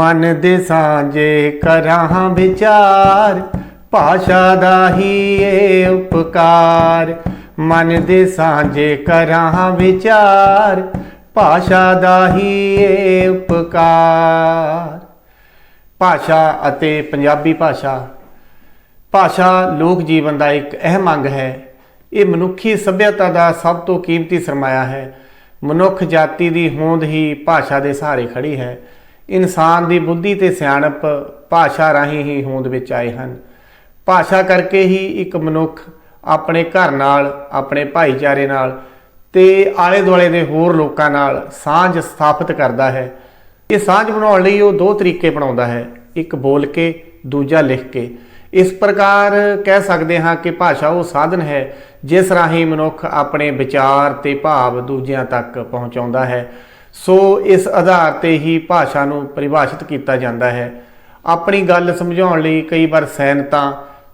ਮਨ ਦੇ ਸਾਂਝੇ ਕਰਾਂ ਵਿਚਾਰ, ਭਾਸ਼ਾ ਦਾ ਹੀ ਏ ਉਪਕਾਰ। ਮਨ ਦੇ ਸਾਂਝੇ ਕਰਾਂ ਵਿਚਾਰ, ਭਾਸ਼ਾ ਦਾ ਹੀ ਏ ਉਪਕਾਰ। ਭਾਸ਼ਾ ਅਤੇ ਪੰਜਾਬੀ ਭਾਸ਼ਾ। ਭਾਸ਼ਾ ਲੋਕ ਜੀਵਨ ਦਾ ਇੱਕ ਅਹਿਮ ਅੰਗ ਹੈ। ਇਹ ਮਨੁੱਖੀ ਸਭਿਅਤਾ ਦਾ ਸਭ ਤੋਂ ਕੀਮਤੀ ਸਰਮਾਇਆ ਹੈ। ਮਨੁੱਖ ਜਾਤੀ ਦੀ ਹੋਂਦ ਹੀ ਭਾਸ਼ਾ ਦੇ ਸਹਾਰੇ ਖੜੀ ਹੈ। ਇਨਸਾਨ ਦੀ ਬੁੱਧੀ ਤੇ ਸਿਆਣਪ ਭਾਸ਼ਾ ਰਾਹੀਂ ਹੀ ਹੋਂਦ ਵਿੱਚ ਆਏ ਹਨ। ਭਾਸ਼ਾ ਕਰਕੇ ਹੀ ਇੱਕ ਮਨੁੱਖ ਆਪਣੇ ਘਰ ਨਾਲ, ਆਪਣੇ ਭਾਈਚਾਰੇ ਨਾਲ ਤੇ ਆਲੇ ਦੁਆਲੇ ਦੇ ਹੋਰ ਲੋਕਾਂ ਨਾਲ ਸਾਂਝ ਸਥਾਪਿਤ ਕਰਦਾ ਹੈ। ਇਹ ਸਾਂਝ ਬਣਾਉਣ ਲਈ ਉਹ ਦੋ ਤਰੀਕੇ ਬਣਾਉਂਦਾ ਹੈ। ਇੱਕ ਬੋਲ ਕੇ, ਦੂਜਾ ਲਿਖ ਕੇ। ਇਸ ਪ੍ਰਕਾਰ ਕਹਿ ਸਕਦੇ ਹਾਂ ਕਿ ਭਾਸ਼ਾ ਉਹ ਸਾਧਨ ਹੈ ਜਿਸ ਰਾਹੀਂ ਮਨੁੱਖ ਆਪਣੇ ਵਿਚਾਰ ਤੇ ਭਾਵ ਦੂਜਿਆਂ ਤੱਕ ਪਹੁੰਚਾਉਂਦਾ ਹੈ। ਸੋ ਇਸ ਆਧਾਰ ਤੇ ਹੀ ਭਾਸ਼ਾ ਨੂੰ ਪਰਿਭਾਸ਼ਿਤ ਕੀਤਾ ਜਾਂਦਾ ਹੈ। ਆਪਣੀ ਗੱਲ ਸਮਝਾਉਣ ਲਈ ਕਈ ਵਾਰ ਸੈਨਤਾ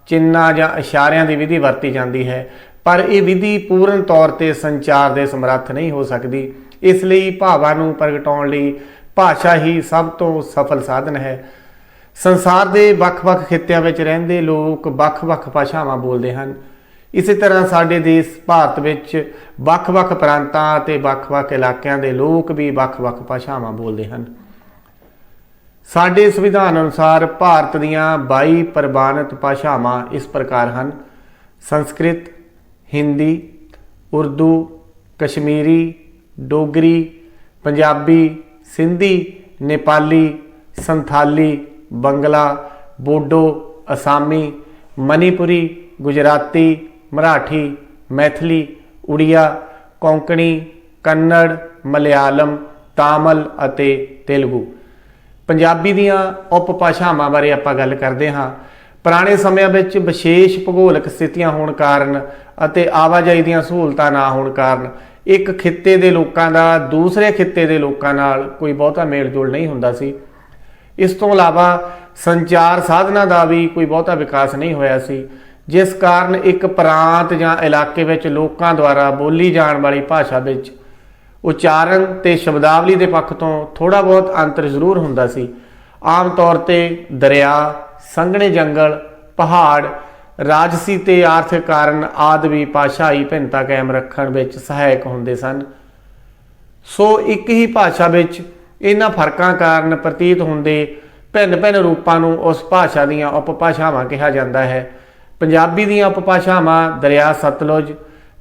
ਚਿੰਨਾਂ ਜਾਂ ਇਸ਼ਾਰਿਆਂ ਦੀ ਵਿਧੀ ਵਰਤੀ ਜਾਂਦੀ ਹੈ, ਪਰ ਇਹ ਵਿਧੀ ਪੂਰਨ ਤੌਰ ਤੇ ਸੰਚਾਰ ਦੇ ਸਮਰੱਥ ਨਹੀਂ ਹੋ ਸਕਦੀ। ਇਸ ਲਈ ਭਾਵਾਂ ਨੂੰ ਪ੍ਰਗਟਾਉਣ ਲਈ ਭਾਸ਼ਾ ਹੀ ਸਭ ਤੋਂ ਸਫਲ ਸਾਧਨ ਹੈ। ਸੰਸਾਰ ਦੇ ਵੱਖ-ਵੱਖ ਖਿੱਤਿਆਂ ਵਿੱਚ ਰਹਿੰਦੇ ਲੋਕ ਵੱਖ-ਵੱਖ ਭਾਸ਼ਾਵਾਂ ਬੋਲਦੇ ਹਨ। ਇਸੇ ਤਰ੍ਹਾਂ ਸਾਡੇ ਦੇਸ਼ ਭਾਰਤ ਵਿੱਚ ਵੱਖ-ਵੱਖ ਪ੍ਰਾਂਤਾਂ ਅਤੇ ਵੱਖ-ਵੱਖ ਇਲਾਕਿਆਂ ਦੇ ਲੋਕ ਵੀ ਵੱਖ-ਵੱਖ ਭਾਸ਼ਾਵਾਂ ਬੋਲਦੇ ਹਨ। ਸਾਡੇ ਸੰਵਿਧਾਨ ਅਨੁਸਾਰ ਭਾਰਤ ਦੀਆਂ 22 ਪ੍ਰਵਾਨਿਤ ਭਾਸ਼ਾਵਾਂ ਇਸ ਪ੍ਰਕਾਰ ਹਨ। ਸੰਸਕ੍ਰਿਤ, ਹਿੰਦੀ, ਉਰਦੂ, ਕਸ਼ਮੀਰੀ, ਡੋਗਰੀ, ਪੰਜਾਬੀ, ਸਿੰਧੀ, ਨੇਪਾਲੀ, ਸੰਥਾਲੀ, ਬੰਗਲਾ, ਬੋਡੋ, ਅਸਾਮੀ, ਮਨੀਪੁਰੀ, ਗੁਜਰਾਤੀ ਮਰਾਠੀ, ਮੈਥਲੀ, ਉੜੀਆ, ਕੋਂਕਣੀ, ਕੰਨੜ, ਮਲਿਆਲਮ, ਤਾਮਿਲ ਅਤੇ ਤੇਲਗੂ। ਪੰਜਾਬੀ ਦੀਆਂ ਉਪਭਾਸ਼ਾਵਾਂ ਬਾਰੇ ਆਪਾਂ ਗੱਲ ਕਰਦੇ ਹਾਂ। ਪੁਰਾਣੇ ਸਮਿਆਂ ਵਿੱਚ ਵਿਸ਼ੇਸ਼ ਭੂਗੋਲਿਕ ਸਥਿਤੀਆਂ ਹੋਣ ਕਾਰਨ ਅਤੇ ਆਵਾਜਾਈ ਦੀਆਂ ਸਹੂਲਤਾਂ ਨਾ ਹੋਣ ਕਾਰਨ ਇੱਕ ਖਿੱਤੇ ਦੇ ਲੋਕਾਂ ਦਾ ਦੂਸਰੇ ਖਿੱਤੇ ਦੇ ਲੋਕਾਂ ਨਾਲ ਕੋਈ ਬਹੁਤਾ ਮੇਲ ਜੋਲ ਨਹੀਂ ਹੁੰਦਾ ਸੀ। ਇਸ ਤੋਂ ਇਲਾਵਾ ਸੰਚਾਰ ਸਾਧਨਾਂ ਦਾ ਵੀ ਕੋਈ ਬਹੁਤਾ ਵਿਕਾਸ ਨਹੀਂ ਹੋਇਆ ਸੀ। ਜਿਸ ਕਾਰਨ ਇੱਕ ਪ੍ਰਾਂਤ ਜਾਂ ਇਲਾਕੇ ਵਿੱਚ ਲੋਕਾਂ ਦੁਆਰਾ ਬੋਲੀ ਜਾਣ ਵਾਲੀ ਭਾਸ਼ਾ ਵਿੱਚ ਉਚਾਰਨ ਤੇ ਸ਼ਬਦਾਵਲੀ ਦੇ ਪੱਖ ਤੋਂ ਥੋੜਾ ਬਹੁਤ ਅੰਤਰ ਜ਼ਰੂਰ ਹੁੰਦਾ ਸੀ। ਆਮ ਤੌਰ ਤੇ ਦਰਿਆ, ਸੰਘਣੇ ਜੰਗਲ, ਪਹਾੜ, ਰਾਜਸੀ ਤੇ ਆਰਥਿਕ ਕਾਰਨ ਆਦਿ ਵੀ ਭਾਸ਼ਾਈ ਭਿੰਨਤਾ ਕਾਇਮ ਰੱਖਣ ਵਿੱਚ ਸਹਾਇਕ ਹੁੰਦੇ ਸਨ। ਸੋ ਇੱਕ ਹੀ ਭਾਸ਼ਾ ਵਿੱਚ ਇਹਨਾਂ ਫਰਕਾਂ ਕਾਰਨ ਪ੍ਰਤੀਤ ਹੁੰਦੇ ਭਿੰਨ-ਭਿੰਨ ਰੂਪਾਂ ਨੂੰ ਉਸ ਭਾਸ਼ਾ ਦੀਆਂ ਉਪਭਾਸ਼ਾਵਾਂ ਕਿਹਾ ਜਾਂਦਾ ਹੈ। ਪੰਜਾਬੀ ਦੀਆਂ ਉਪਭਾਸ਼ਾਵਾਂ ਦਰਿਆ, ਸਤਲੁਜ,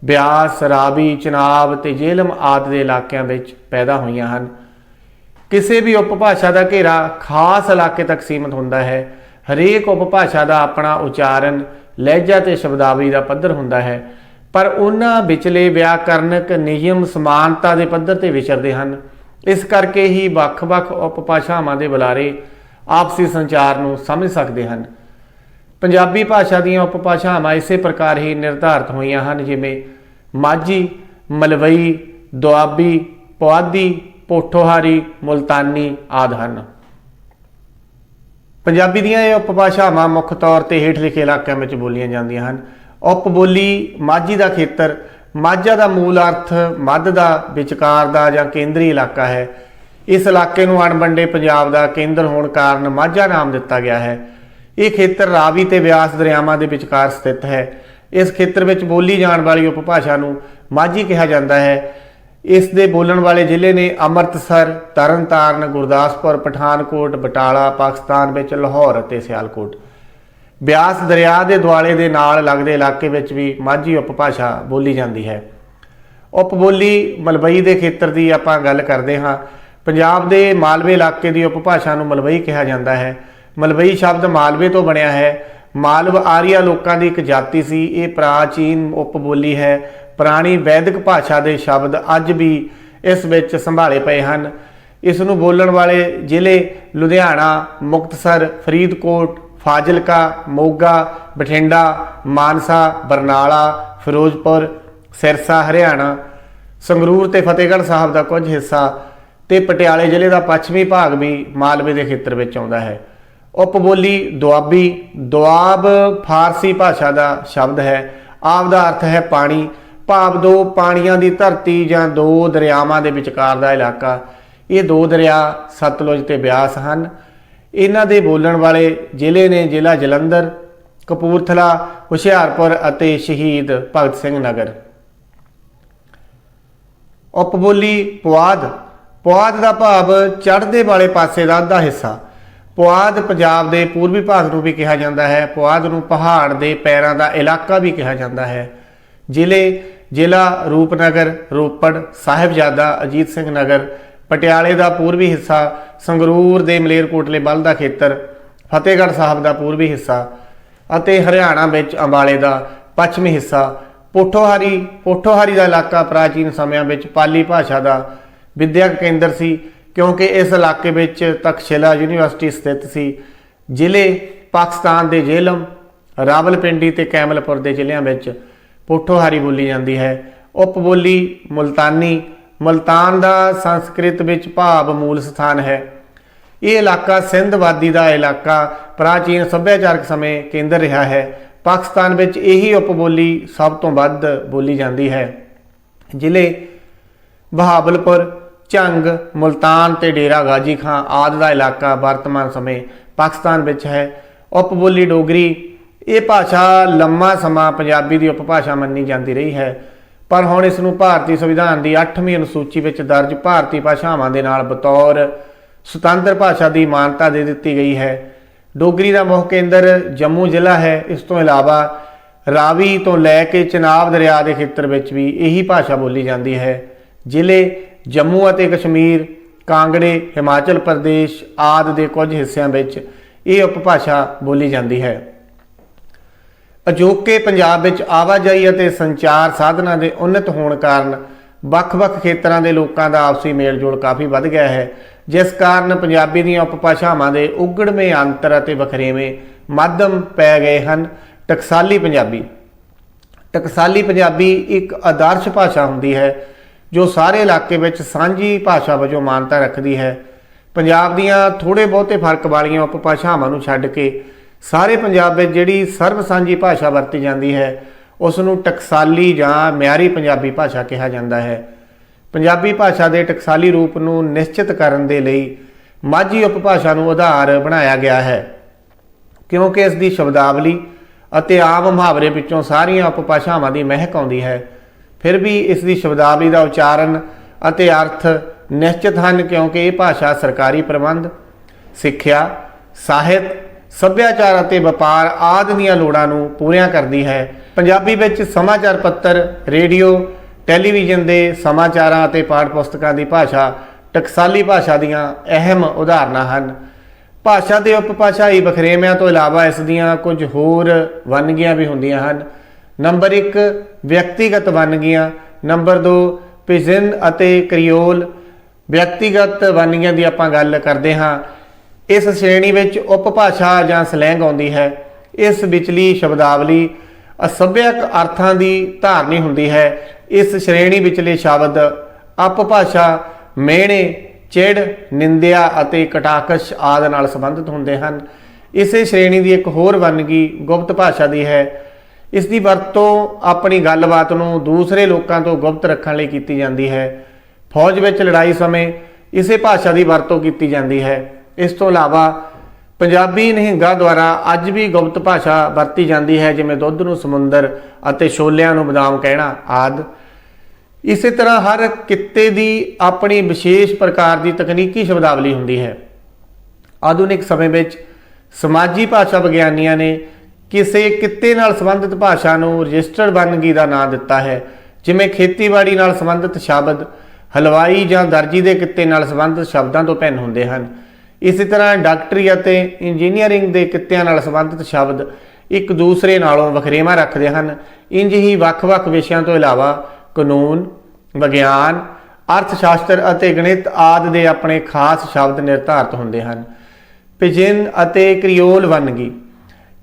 ਬਿਆਸ, ਰਾਵੀ, ਚਨਾਬ ਤੇ ਜੇਹਲਮ ਆਦਿ ਦੇ ਇਲਾਕਿਆਂ ਵਿੱਚ ਪੈਦਾ ਹੋਈਆਂ ਹਨ। ਕਿਸੇ ਵੀ ਉਪਭਾਸ਼ਾ ਦਾ ਘੇਰਾ ਖਾਸ ਇਲਾਕੇ ਤੱਕ ਸੀਮਿਤ ਹੁੰਦਾ ਹੈ। ਹਰੇਕ ਉਪਭਾਸ਼ਾ ਦਾ ਆਪਣਾ ਉਚਾਰਨ, ਲਹਿਜਾ ਤੇ ਸ਼ਬਦਾਵਲੀ ਦਾ ਪੱਧਰ ਹੁੰਦਾ ਹੈ। ਪਰ ਉਹਨਾਂ ਵਿਚਲੇ ਵਿਆਕਰਨਕ ਨਿਯਮ ਸਮਾਨਤਾ ਦੇ ਪੱਧਰ ਤੇ ਵਿਚਰਦੇ ਹਨ। ਇਸ ਕਰਕੇ ਹੀ ਵੱਖ-ਵੱਖ ਉਪਭਾਸ਼ਾਵਾਂ ਦੇ ਬੁਲਾਰੇ ਆਪਸੀ ਸੰਚਾਰ ਨੂੰ ਸਮਝ ਸਕਦੇ ਹਨ। ਪੰਜਾਬੀ ਭਾਸ਼ਾ ਦੀਆਂ ਉਪਭਾਸ਼ਾਵਾਂ ਇਸੇ ਪ੍ਰਕਾਰ ਹੀ ਨਿਰਧਾਰਤ ਹੋਈਆਂ ਹਨ, ਜਿਵੇਂ ਮਾਝੀ, ਮਲਵਈ, ਦੁਆਬੀ, ਪੁਆਧੀ, ਪੋਠੋਹਾਰੀ, ਮੁਲਤਾਨੀ ਆਦਿ ਹਨ। ਪੰਜਾਬੀ ਦੀਆਂ ਇਹ ਉਪਭਾਸ਼ਾਵਾਂ ਮੁੱਖ ਤੌਰ ਤੇ ਹੇਠ ਲਿਖੇ ਇਲਾਕਿਆਂ ਵਿੱਚ ਬੋਲੀਆਂ ਜਾਂਦੀਆਂ ਹਨ। ਉਪਬੋਲੀ ਮਾਝੀ ਦਾ ਖੇਤਰ, ਮਾਝਾ ਦਾ ਮੂਲ ਅਰਥ ਮੱਧ ਦਾ, ਵਿਚਕਾਰ ਦਾ ਜਾਂ ਕੇਂਦਰੀ ਇਲਾਕਾ ਹੈ। ਇਸ ਇਲਾਕੇ ਨੂੰ ਅਣਵੰਡੇ ਪੰਜਾਬ ਦਾ ਕੇਂਦਰ ਹੋਣ ਕਾਰਨ ਮਾਝਾ ਨਾਮ ਦਿੱਤਾ ਗਿਆ ਹੈ। ਇਹ ਖੇਤਰ ਰਾਵੀ ਤੇ ਬਿਆਸ ਦਰਿਆਵਾਂ ਦੇ ਵਿਚਕਾਰ ਸਥਿਤ ਹੈ। ਇਸ ਖੇਤਰ ਵਿੱਚ ਬੋਲੀ ਜਾਣ ਵਾਲੀ ਉਪਭਾਸ਼ਾ ਨੂੰ ਮਾਝੀ ਕਿਹਾ ਜਾਂਦਾ ਹੈ। ਇਸ ਦੇ ਬੋਲਣ ਵਾਲੇ ਜ਼ਿਲ੍ਹੇ ਨੇ ਅੰਮ੍ਰਿਤਸਰ, ਤਰਨਤਾਰਨ, ਗੁਰਦਾਸਪੁਰ, ਪਠਾਨਕੋਟ, ਬਟਾਲਾ, ਪਾਕਿਸਤਾਨ ਵਿੱਚ ਲਾਹੌਰ ਅਤੇ ਸਿਆਲਕੋਟ। ਬਿਆਸ ਦਰਿਆ ਦੇ ਦੁਆਲੇ ਦੇ ਨਾਲ ਲੱਗਦੇ ਇਲਾਕੇ ਵਿੱਚ ਵੀ ਮਾਝੀ ਉਪਭਾਸ਼ਾ ਬੋਲੀ ਜਾਂਦੀ ਹੈ। ਉਪਬੋਲੀ ਮਲਵਈ ਦੇ ਖੇਤਰ ਦੀ ਆਪਾਂ ਗੱਲ ਕਰਦੇ ਹਾਂ। ਪੰਜਾਬ ਦੇ ਮਾਲਵੇ ਇਲਾਕੇ ਦੀ ਉਪਭਾਸ਼ਾ ਨੂੰ ਮਲਵਈ ਕਿਹਾ ਜਾਂਦਾ ਹੈ। ਮਲਵਈ ਸ਼ਬਦ ਮਾਲਵੇ ਤੋਂ ਬਣਿਆ ਹੈ। ਮਾਲਵ ਆਰੀਆ ਲੋਕਾਂ ਦੀ ਇੱਕ ਜਾਤੀ ਸੀ। ਇਹ ਪ੍ਰਾਚੀਨ ਉਪਬੋਲੀ ਹੈ। ਪੁਰਾਣੀ ਵੈਦਿਕ ਭਾਸ਼ਾ ਦੇ ਸ਼ਬਦ ਅੱਜ ਵੀ ਇਸ ਵਿੱਚ ਸੰਭਾਲੇ ਪਏ ਹਨ। ਇਸ ਨੂੰ ਬੋਲਣ ਵਾਲੇ ਜ਼ਿਲ੍ਹੇ ਲੁਧਿਆਣਾ, ਮੁਕਤਸਰ, ਫਰੀਦਕੋਟ, ਫਾਜ਼ਿਲਕਾ, ਮੋਗਾ, ਬਠਿੰਡਾ, ਮਾਨਸਾ, ਬਰਨਾਲਾ, ਫਿਰੋਜ਼ਪੁਰ, ਸਿਰਸਾ, ਹਰਿਆਣਾ, ਸੰਗਰੂਰ ਤੇ ਫਤਿਹਗੜ੍ਹ ਸਾਹਿਬ ਦਾ ਕੁਝ ਹਿੱਸਾ ਤੇ ਪਟਿਆਲੇ ਜ਼ਿਲ੍ਹੇ ਦਾ ਪੱਛਮੀ ਭਾਗ ਵੀ ਮਾਲਵੇ ਦੇ ਖੇਤਰ ਵਿੱਚ ਆਉਂਦਾ ਹੈ। ਉਪਬੋਲੀ, ਦੁਆਬੀ, ਦੁਆਬ ਫਾਰਸੀ ਭਾਸ਼ਾ ਦਾ ਸ਼ਬਦ ਹੈ। ਆਪ ਦਾ ਅਰਥ ਹੈ ਪਾਣੀ। ਭਾਵ ਦੋ ਪਾਣੀਆਂ ਦੀ ਧਰਤੀ ਜਾਂ ਦੋ ਦਰਿਆਵਾਂ ਦੇ ਵਿਚਕਾਰ ਦਾ ਇਲਾਕਾ। ਇਹ ਦੋ ਦਰਿਆ, ਸਤਲੁਜ ਤੇ ਬਿਆਸ ਹਨ। ਇਹਨਾਂ ਦੇ ਬੋਲਣ ਵਾਲੇ ਜ਼ਿਲ੍ਹੇ ਨੇ ਜ਼ਿਲ੍ਹਾ ਜਲੰਧਰ, ਕਪੂਰਥਲਾ, ਹੁਸ਼ਿਆਰਪੁਰ ਅਤੇ ਸ਼ਹੀਦ ਭਗਤ ਸਿੰਘ ਨਗਰ। ਉਪਬੋਲੀ ਪੁਆਧ। ਪੁਆਧ ਦਾ ਭਾਵ ਚੜ੍ਹਦੇ ਵਾਲੇ ਪਾਸੇ ਦਾ ਅੱਧਾ ਹਿੱਸਾ। ਪੁਆਧ ਪੰਜਾਬ ਦੇ ਪੂਰਬੀ ਭਾਗ ਨੂੰ ਵੀ ਕਿਹਾ ਜਾਂਦਾ ਹੈ। ਪੁਆਧ ਨੂੰ ਪਹਾੜ ਦੇ ਪੈਰਾਂ ਦਾ ਇਲਾਕਾ ਵੀ ਕਿਹਾ ਜਾਂਦਾ ਹੈ। ਜ਼ਿਲ੍ਹੇ, ਜ਼ਿਲ੍ਹਾ ਰੂਪਨਗਰ, ਰੋਪੜ, ਸਾਹਿਬਜ਼ਾਦਾ ਅਜੀਤ ਸਿੰਘ ਨਗਰ, ਪਟਿਆਲੇ ਦਾ ਪੂਰਬੀ ਹਿੱਸਾ, ਸੰਗਰੂਰ ਦੇ ਮਲੇਰਕੋਟਲੇ ਬਲ ਦਾ ਖੇਤਰ, ਫਤਿਹਗੜ੍ਹ ਸਾਹਿਬ ਦਾ ਪੂਰਬੀ ਹਿੱਸਾ ਅਤੇ ਹਰਿਆਣਾ ਵਿੱਚ ਅੰਬਾਲੇ ਦਾ ਪੱਛਮੀ ਹਿੱਸਾ। ਪੋਠੋਹਾਰੀ ਪੋਠੋਹਾਰੀ ਦਾ ਇਲਾਕਾ ਪ੍ਰਾਚੀਨ ਸਮਿਆਂ ਵਿੱਚ ਪਾਲੀ ਭਾਸ਼ਾ ਦਾ ਵਿਦਿਅਕ ਕੇਂਦਰ ਸੀ। ਕਿਉਂਕਿ ਇਸ ਇਲਾਕੇ ਵਿੱਚ ਤਕਸ਼ਿਲਾ ਯੂਨੀਵਰਸਿਟੀ ਸਥਿਤ ਸੀ। ਜ਼ਿਲ੍ਹੇ ਪਾਕਿਸਤਾਨ ਦੇ ਜੇਹਲਮ, ਰਾਵਲਪਿੰਡੀ ਤੇ ਕੈਮਲਪੁਰ ਦੇ ਜ਼ਿਲ੍ਹਿਆਂ ਵਿੱਚ ਪੋਠੋਹਾਰੀ ਬੋਲੀ ਜਾਂਦੀ ਹੈ। ਉਪਬੋਲੀ ਮੁਲਤਾਨੀ, ਮੁਲਤਾਨ ਦਾ ਸੰਸਕ੍ਰਿਤ ਵਿੱਚ ਭਾਵ ਮੂਲ ਸਥਾਨ ਹੈ। ਇਹ ਇਲਾਕਾ ਸਿੰਧ ਵਾਦੀ ਦਾ ਇਲਾਕਾ, ਪ੍ਰਾਚੀਨ ਸੱਭਿਆਚਾਰਕ ਸਮੇਂ ਕੇਂਦਰ ਰਿਹਾ ਹੈ। ਪਾਕਿਸਤਾਨ ਵਿੱਚ ਇਹੀ ਉਪਬੋਲੀ ਸਭ ਤੋਂ ਵੱਧ ਬੋਲੀ ਜਾਂਦੀ ਹੈ। ਜ਼ਿਲ੍ਹੇ ਬਹਾਵਲਪੁਰ ਝੰਗ, ਮੁਲਤਾਨ ਤੇ ਡੇਰਾ ਗਾਜੀ ਖਾਂ ਆਦਿ ਦਾ ਇਲਾਕਾ ਵਰਤਮਾਨ ਸਮੇਂ ਪਾਕਿਸਤਾਨ ਵਿੱਚ ਹੈ। ਉਪਬੋਲੀ ਡੋਗਰੀ, ਇਹ ਭਾਸ਼ਾ ਲੰਮਾ ਸਮਾਂ ਪੰਜਾਬੀ ਦੀ ਉਪਭਾਸ਼ਾ ਮੰਨੀ ਜਾਂਦੀ ਰਹੀ ਹੈ। ਪਰ ਹੁਣ ਇਸ ਨੂੰ ਭਾਰਤੀ ਸੰਵਿਧਾਨ ਦੀ 8ਵੀਂ ਅਨੁਸੂਚੀ ਵਿੱਚ ਦਰਜ ਭਾਰਤੀ ਭਾਸ਼ਾਵਾਂ ਦੇ ਨਾਲ ਬਤੌਰ ਸੁਤੰਤਰ ਭਾਸ਼ਾ ਦੀ ਮਾਨਤਾ ਦੇ ਦਿੱਤੀ ਗਈ ਹੈ। ਡੋਗਰੀ ਦਾ ਮੁੱਖ ਕੇਂਦਰ ਜੰਮੂ ਜ਼ਿਲ੍ਹਾ ਹੈ। ਇਸ ਤੋਂ ਇਲਾਵਾ ਰਾਵੀ ਤੋਂ ਲੈ ਕੇ ਚਨਾਬ ਦਰਿਆ ਦੇ ਖੇਤਰ ਵਿੱਚ ਵੀ ਇਹੀ ਭਾਸ਼ਾ ਬੋਲੀ ਜਾਂਦੀ ਹੈ। ਜ਼ਿਲ੍ਹੇ ਜੰਮੂ ਅਤੇ ਕਸ਼ਮੀਰ, ਕਾਂਗੜੇ, ਹਿਮਾਚਲ ਪ੍ਰਦੇਸ਼ ਆਦਿ ਦੇ ਕੁਝ ਹਿੱਸਿਆਂ ਵਿੱਚ ਇਹ ਉਪਭਾਸ਼ਾ ਬੋਲੀ ਜਾਂਦੀ ਹੈ। ਅਜੋਕੇ ਪੰਜਾਬ ਵਿੱਚ ਆਵਾਜਾਈ ਅਤੇ ਸੰਚਾਰ ਸਾਧਨਾਂ ਦੇ ਉન્નਤ ਹੋਣ ਕਾਰਨ ਵੱਖ-ਵੱਖ ਖੇਤਰਾਂ ਦੇ ਲੋਕਾਂ ਦਾ ਆਪਸੀ ਮੇਲ-ਜੋਲ ਕਾਫੀ ਵੱਧ ਗਿਆ ਹੈ, ਜਿਸ ਕਾਰਨ ਪੰਜਾਬੀ ਦੀਆਂ ਉਪਭਾਸ਼ਾਵਾਂ ਦੇ ਉਗੜਵੇਂ ਅੰਤਰ ਅਤੇ ਵਖਰੇਵੇਂ ਮਾਧਮ ਪੈ ਗਏ ਹਨ। ਟਕਸਾਲੀ ਪੰਜਾਬੀ ਟਕਸਾਲੀ ਪੰਜਾਬੀ ਇੱਕ ਆਦਰਸ਼ ਭਾਸ਼ਾ ਹੁੰਦੀ ਹੈ ਜੋ ਸਾਰੇ ਇਲਾਕੇ ਵਿੱਚ ਸਾਂਝੀ ਭਾਸ਼ਾ ਵਜੋਂ ਮਾਨਤਾ ਰੱਖਦੀ ਹੈ। ਪੰਜਾਬ ਦੀਆਂ ਥੋੜੇ ਬਹੁਤੇ ਫ਼ਰਕ ਵਾਲੀਆਂ ਉਪਭਾਸ਼ਾਵਾਂ ਨੂੰ ਛੱਡ ਕੇ ਸਾਰੇ ਪੰਜਾਬ ਵਿੱਚ ਜਿਹੜੀ ਸਰਬ ਸਾਂਝੀ ਭਾਸ਼ਾ ਵਰਤੀ ਜਾਂਦੀ ਹੈ, ਉਸ ਨੂੰ ਟਕਸਾਲੀ ਜਾਂ ਮਿਆਰੀ ਪੰਜਾਬੀ ਭਾਸ਼ਾ ਕਿਹਾ ਜਾਂਦਾ ਹੈ। ਪੰਜਾਬੀ ਭਾਸ਼ਾ ਦੇ ਟਕਸਾਲੀ ਰੂਪ ਨੂੰ ਨਿਸ਼ਚਿਤ ਕਰਨ ਦੇ ਲਈ ਮਾਝੀ ਉਪਭਾਸ਼ਾ ਨੂੰ ਆਧਾਰ ਬਣਾਇਆ ਗਿਆ ਹੈ। ਕਿਉਂਕਿ ਇਸ ਦੀ ਸ਼ਬਦਾਵਲੀ ਅਤੇ ਆਮ ਮੁਹਾਵਰੇ ਵਿੱਚੋਂ ਸਾਰੀਆਂ ਉਪਭਾਸ਼ਾਵਾਂ ਦੀ ਮਹਿਕ ਆਉਂਦੀ ਹੈ ਫਿਰ ਵੀ ਇਸ ਦੀ ਸ਼ਬਦਾਵਲੀ ਦਾ ਉਚਾਰਨ ਅਤੇ ਅਰਥ ਨਿਸ਼ਚਿਤ ਹਨ ਕਿਉਂਕਿ ਇਹ ਭਾਸ਼ਾ ਸਰਕਾਰੀ ਪ੍ਰਬੰਧ, ਸਿੱਖਿਆ, ਸਾਹਿਤ, ਸੱਭਿਆਚਾਰ ਅਤੇ ਵਪਾਰ ਆਦਿ ਦੀਆਂ ਲੋੜਾਂ ਨੂੰ ਪੂਰੀਆਂ ਕਰਦੀ ਹੈ। ਪੰਜਾਬੀ ਵਿੱਚ ਸਮਾਚਾਰ ਪੱਤਰ, ਰੇਡੀਓ, ਟੈਲੀਵਿਜ਼ਨ ਦੇ ਸਮਾਚਾਰਾਂ ਅਤੇ ਪਾਠ ਪੁਸਤਕਾਂ ਦੀ ਭਾਸ਼ਾ ਟਕਸਾਲੀ ਭਾਸ਼ਾ ਦੀਆਂ ਅਹਿਮ ਉਦਾਹਰਨਾਂ ਹਨ। ਭਾਸ਼ਾ ਦੇ ਉਪਭਾਸ਼ਾਈ ਵਖਰੇਵਿਆਂ ਤੋਂ ਇਲਾਵਾ ਇਸ ਦੀਆਂ ਕੁਝ ਹੋਰ ਵੰਨਗੀਆਂ ਵੀ ਹੁੰਦੀਆਂ ਹਨ। ਨੰਬਰ 1 ਵਿਅਕਤੀਗਤ ਵੰਨਗੀਆਂ ਨੰਬਰ 2 ਪਿਜਨ ਅਤੇ ਕ੍ਰੀਓਲ ਵਿਅਕਤੀਗਤ ਵੰਨਗੀਆਂ ਦੀ ਆਪਾਂ ਗੱਲ ਕਰਦੇ ਹਾਂ। ਇਸ ਸ਼੍ਰੇਣੀ ਵਿੱਚ ਉਪਭਾਸ਼ਾ ਜਾਂ ਸਲੈਂਗ ਆਉਂਦੀ ਹੈ। ਇਸ ਵਿਚਲੀ ਸ਼ਬਦਾਵਲੀ ਅਸਭਿਅਕ ਅਰਥਾਂ ਦੀ ਧਾਰਨੀ ਹੁੰਦੀ ਹੈ। ਇਸ ਸ਼੍ਰੇਣੀ ਵਿਚਲੇ ਸ਼ਬਦ ਅਪਭਾਸ਼ਾ ਮਿਹਣੇ ਚਿੜ, ਨਿੰਦਿਆ ਅਤੇ ਕਟਾਕਸ਼ ਆਦਿ ਨਾਲ ਸੰਬੰਧਿਤ ਹੁੰਦੇ ਹਨ। ਇਸੇ ਸ਼੍ਰੇਣੀ ਦੀ ਇੱਕ ਹੋਰ ਵੰਨਗੀ ਗੁਪਤ ਭਾਸ਼ਾ ਦੀ ਹੈ। ਇਸ ਦੀ ਵਰਤੋਂ ਆਪਣੀ ਗੱਲਬਾਤ ਨੂੰ ਦੂਸਰੇ ਲੋਕਾਂ ਤੋਂ ਗੁਪਤ ਰੱਖਣ ਲਈ ਕੀਤੀ ਜਾਂਦੀ ਹੈ। ਫੌਜ ਵਿੱਚ ਲੜਾਈ ਸਮੇਂ ਇਸੇ ਭਾਸ਼ਾ ਦੀ ਵਰਤੋਂ ਕੀਤੀ ਜਾਂਦੀ ਹੈ। ਇਸ ਤੋਂ ਇਲਾਵਾ ਪੰਜਾਬੀ ਨਿਹੰਗਾਂ ਦੁਆਰਾ ਅੱਜ ਵੀ ਗੁਪਤ ਭਾਸ਼ਾ ਵਰਤੀ ਜਾਂਦੀ ਹੈ, ਜਿਵੇਂ ਦੁੱਧ ਨੂੰ ਸਮੁੰਦਰ ਅਤੇ ਛੋਲਿਆਂ ਨੂੰ ਬਦਾਮ ਕਹਿਣਾ ਆਦ। ਇਸੇ ਤਰ੍ਹਾਂ ਹਰ ਕਿੱਤੇ ਦੀ ਆਪਣੀ ਵਿਸ਼ੇਸ਼ ਪ੍ਰਕਾਰ ਦੀ ਤਕਨੀਕੀ ਸ਼ਬਦਾਵਲੀ ਹੁੰਦੀ ਹੈ। ਆਧੁਨਿਕ ਸਮੇਂ ਵਿੱਚ ਸਮਾਜੀ ਭਾਸ਼ਾ ਵਿਗਿਆਨੀਆਂ ਨੇ ਕਿਸੇ ਕਿੱਤੇ ਨਾਲ ਸੰਬੰਧਿਤ ਭਾਸ਼ਾ ਨੂੰ ਰਜਿਸਟਰਡ ਵੰਨਗੀ ਦਾ ਨਾਮ ਦਿੱਤਾ ਹੈ। ਜਿਵੇਂ ਖੇਤੀਬਾੜੀ ਨਾਲ ਸੰਬੰਧਿਤ ਸ਼ਬਦ, ਹਲਵਾਈ ਜਾਂ ਦਰਜੀ ਦੇ ਕਿੱਤੇ ਨਾਲ ਸੰਬੰਧਿਤ ਸ਼ਬਦਾਂ ਤੋਂ ਭਿੰਨ ਹੁੰਦੇ ਹਨ। ਇਸੇ ਤਰ੍ਹਾਂ ਡਾਕਟਰੀ ਅਤੇ ਇੰਜੀਨੀਅਰਿੰਗ ਦੇ ਕਿੱਤਿਆਂ ਨਾਲ ਸੰਬੰਧਿਤ ਸ਼ਬਦ ਇੱਕ ਦੂਸਰੇ ਨਾਲੋਂ ਵਖਰੇਵਾਂ ਰੱਖਦੇ ਹਨ। ਇੰਜ ਹੀ ਵੱਖ-ਵੱਖ ਵਿਸ਼ਿਆਂ ਤੋਂ ਇਲਾਵਾ ਕਾਨੂੰਨ, ਵਿਗਿਆਨ ਅਰਥ ਸ਼ਾਸਤਰ ਅਤੇ ਗਣਿਤ ਆਦਿ ਦੇ ਆਪਣੇ ਖਾਸ ਸ਼ਬਦ ਨਿਰਧਾਰਤ ਹੁੰਦੇ ਹਨ। ਪਿਜਨ ਅਤੇ ਕ੍ਰੀਓਲ ਵੰਨਗੀ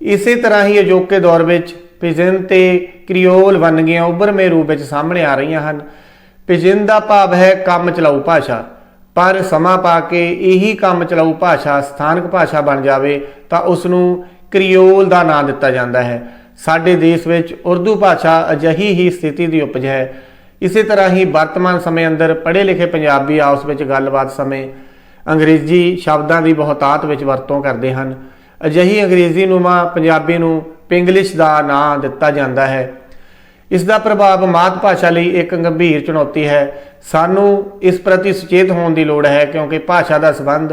ਇਸੇ ਤਰ੍ਹਾਂ ਹੀ ਅਜੋਕੇ ਦੌਰ ਵਿੱਚ ਪਿਜਨ ਤੇ ਕ੍ਰੀਓਲ ਵੰਨਗੀਆਂ ਉੱਭਰਵੇਂ ਰੂਪ ਵਿੱਚ ਸਾਹਮਣੇ ਆ ਰਹੀਆਂ ਹਨ। ਪਿਜਨ ਦਾ ਭਾਵ ਹੈ ਕੰਮ ਚਲਾਊ ਭਾਸ਼ਾ। ਪਰ ਸਮਾਂ ਪਾ ਕੇ ਇਹੀ ਕੰਮ ਚਲਾਊ ਭਾਸ਼ਾ ਸਥਾਨਕ ਭਾਸ਼ਾ ਬਣ ਜਾਵੇ ਤਾਂ ਉਸ ਨੂੰ ਕ੍ਰੀਓਲ ਦਾ ਨਾਮ ਦਿੱਤਾ ਜਾਂਦਾ ਹੈ। ਸਾਡੇ ਦੇਸ਼ ਵਿੱਚ ਉਰਦੂ ਭਾਸ਼ਾ ਅਜਿਹੀ ਹੀ ਸਥਿਤੀ ਦੀ ਉਪਜ ਹੈ। ਇਸੇ ਤਰ੍ਹਾਂ ਹੀ ਵਰਤਮਾਨ ਸਮੇਂ ਅੰਦਰ ਪੜ੍ਹੇ ਲਿਖੇ ਪੰਜਾਬੀ ਆਪਸ ਵਿੱਚ ਗੱਲਬਾਤ ਸਮੇਂ ਅੰਗਰੇਜ਼ੀ ਸ਼ਬਦਾਂ ਦੀ ਬਹੁਤਾਤ ਵਿੱਚ ਵਰਤੋਂ ਕਰਦੇ ਹਨ। ਅਜਿਹੀ ਅੰਗਰੇਜ਼ੀ ਨੂੰ ਮਾਂ ਪੰਜਾਬੀ ਨੂੰ ਪਿੰਗਲਿਸ਼ ਦਾ ਨਾਂ ਦਿੱਤਾ ਜਾਂਦਾ ਹੈ। ਇਸ ਦਾ ਪ੍ਰਭਾਵ ਮਾਤ ਭਾਸ਼ਾ ਲਈ ਇੱਕ ਗੰਭੀਰ ਚੁਣੌਤੀ ਹੈ। ਸਾਨੂੰ ਇਸ ਪ੍ਰਤੀ ਸੁਚੇਤ ਹੋਣ ਦੀ ਲੋੜ ਹੈ ਕਿਉਂਕਿ ਭਾਸ਼ਾ ਦਾ ਸੰਬੰਧ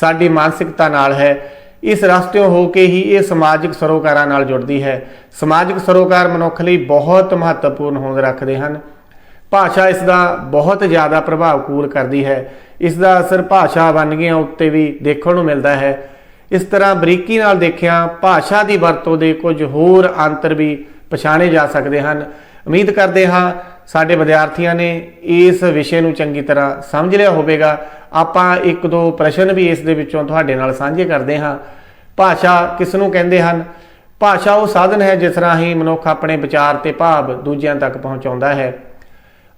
ਸਾਡੀ ਮਾਨਸਿਕਤਾ ਨਾਲ ਹੈ। ਇਸ ਰਸਤੇ ਹੋ ਕੇ ਹੀ ਇਹ ਸਮਾਜਿਕ ਸਰੋਕਾਰਾਂ ਨਾਲ ਜੁੜਦੀ ਹੈ। ਸਮਾਜਿਕ ਸਰੋਕਾਰ ਮਨੁੱਖ ਲਈ ਬਹੁਤ ਮਹੱਤਵਪੂਰਨ ਹੋਂਦ ਰੱਖਦੇ ਹਨ। ਭਾਸ਼ਾ ਇਸ ਦਾ ਬਹੁਤ ਜ਼ਿਆਦਾ ਪ੍ਰਭਾਵ ਕੂਲ ਕਰਦੀ ਹੈ। ਇਸ ਦਾ ਅਸਰ ਭਾਸ਼ਾ ਵੰਨਗੀਆਂ ਉੱਤੇ ਵੀ ਦੇਖਣ ਨੂੰ ਮਿਲਦਾ ਹੈ। ਇਸ ਤਰ੍ਹਾਂ ਬਰੀਕੀ ਨਾਲ ਦੇਖਿਆ, ਭਾਸ਼ਾ ਦੀ ਵਰਤੋਂ ਦੇ ਕੁਝ ਹੋਰ ਅੰਤਰ ਵੀ ਪਛਾਣੇ ਜਾ ਸਕਦੇ ਹਨ। ਉਮੀਦ ਕਰਦੇ ਹਾਂ, ਸਾਡੇ ਵਿਦਿਆਰਥੀਆਂ ਨੇ ਇਸ ਵਿਸ਼ੇ ਨੂੰ ਚੰਗੀ ਤਰ੍ਹਾਂ ਸਮਝ ਲਿਆ ਹੋਵੇਗਾ। ਆਪਾਂ ਇੱਕ ਦੋ ਪ੍ਰਸ਼ਨ ਵੀ ਇਸ ਦੇ ਵਿੱਚੋਂ ਤੁਹਾਡੇ ਨਾਲ ਸਾਂਝੇ ਕਰਦੇ ਹਾਂ। ਭਾਸ਼ਾ ਕਿਸ ਨੂੰ ਕਹਿੰਦੇ ਹਨ? ਭਾਸ਼ਾ ਉਹ ਸਾਧਨ ਹੈ ਜਿਸ ਰਾਹੀਂ ਮਨੁੱਖ ਆਪਣੇ ਵਿਚਾਰ ਤੇ ਭਾਵ ਦੂਜਿਆਂ ਤੱਕ ਪਹੁੰਚਾਉਂਦਾ ਹੈ।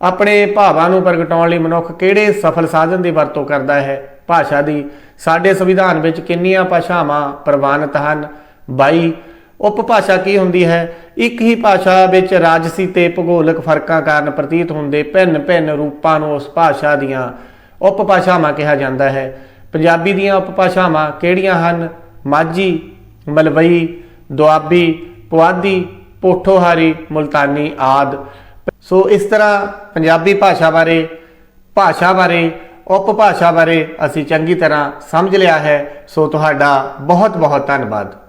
ਆਪਣੇ ਭਾਵਾਂ ਨੂੰ ਪ੍ਰਗਟਾਉਣ ਲਈ ਮਨੁੱਖ ਕਿਹੜੇ ਸਫਲ ਸਾਧਨ ਦੀ ਵਰਤੋਂ ਕਰਦਾ ਹੈ? ਭਾਸ਼ਾ ਦੀ। ਸਾਡੇ ਸੰਵਿਧਾਨ ਵਿੱਚ ਕਿੰਨੀਆਂ ਭਾਸ਼ਾਵਾਂ ਪ੍ਰਵਾਨਿਤ ਹਨ? 22 ਉਪਭਾਸ਼ਾ ਕੀ ਹੁੰਦੀ ਹੈ? ਇੱਕ ਹੀ ਭਾਸ਼ਾ ਵਿੱਚ ਰਾਜਸੀ ਤੇ ਭੂਗੋਲਿਕ ਫਰਕਾਂ ਕਾਰਨ ਪ੍ਰਤੀਤ ਹੁੰਦੇ ਭਿੰਨ-ਭਿੰਨ ਰੂਪਾਂ ਨੂੰ ਉਸ ਭਾਸ਼ਾ ਦੀਆਂ ਉਪਭਾਸ਼ਾਵਾਂ ਕਿਹਾ ਜਾਂਦਾ ਹੈ। ਪੰਜਾਬੀ ਦੀਆਂ ਉਪਭਾਸ਼ਾਵਾਂ ਕਿਹੜੀਆਂ ਹਨ? ਮਾਝੀ, ਮਲਵਈ, ਦੁਆਬੀ, ਪੁਆਧੀ, ਪੋਠੋਹਾਰੀ, ਮੁਲਤਾਨੀ ਆਦ। ਸੋ ਇਸ ਤਰ੍ਹਾਂ ਪੰਜਾਬੀ ਭਾਸ਼ਾ ਬਾਰੇ ਭਾਸ਼ਾ ਬਾਰੇ ਉਪਭਾਸ਼ਾ ਬਾਰੇ ਅਸੀਂ ਚੰਗੀ ਤਰ੍ਹਾਂ ਸਮਝ ਲਿਆ ਹੈ। ਸੋ ਤੁਹਾਡਾ ਬਹੁਤ ਬਹੁਤ ਧੰਨਵਾਦ।